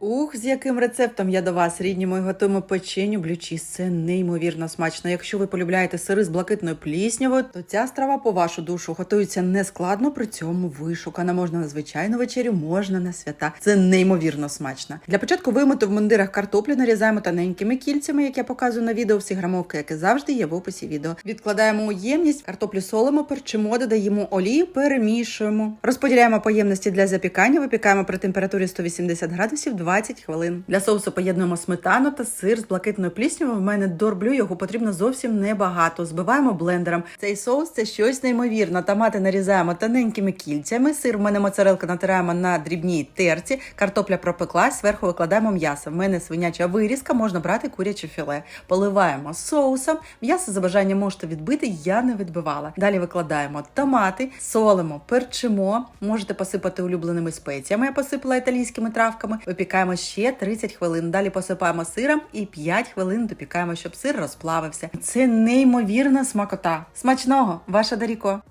Ух, з яким рецептом я до вас, рідні мої, готуємо печеню блючіс. Це неймовірно смачно. Якщо ви полюбляєте сири з блакитною пліснявою, то ця страва по вашу душу готується нескладно, при цьому вишукана. Можна на звичайну вечерю, можна на свята. Це неймовірно смачно. Для початку вимити в мундирах картоплю, нарізаємо тоненькими кільцями, як я показую на відео. Всі грамовки, як і завжди, є в описі відео. Відкладаємо у ємність, картоплю солимо, перчимо, додаємо олію, перемішуємо. Розподіляємо по ємності для запікання, випікаємо при температурі 180 градусів 20 хвилин. Для соусу поєднуємо сметану та сир з блакитною пліснявою. В мене дорблю його потрібно зовсім небагато. Збиваємо блендером. Цей соус це щось неймовірне. Томати нарізаємо тоненькими кільцями. Сир в мене моцарелка натираємо на дрібній терці. Картопля пропеклась, зверху викладаємо м'ясо. В мене свиняча вирізка, можна брати куряче філе. Поливаємо соусом. М'ясо за бажанням можете відбити, я не відбивала. Далі викладаємо томати, солимо, перчимо. Можете посипати улюбленими спеціями. Я посипала італійськими травками. Випікаємо ще 30 хвилин. Далі посипаємо сиром і 5 хвилин допікаємо, щоб сир розплавився. Це неймовірна смакота. Смачного, ваша Даріко!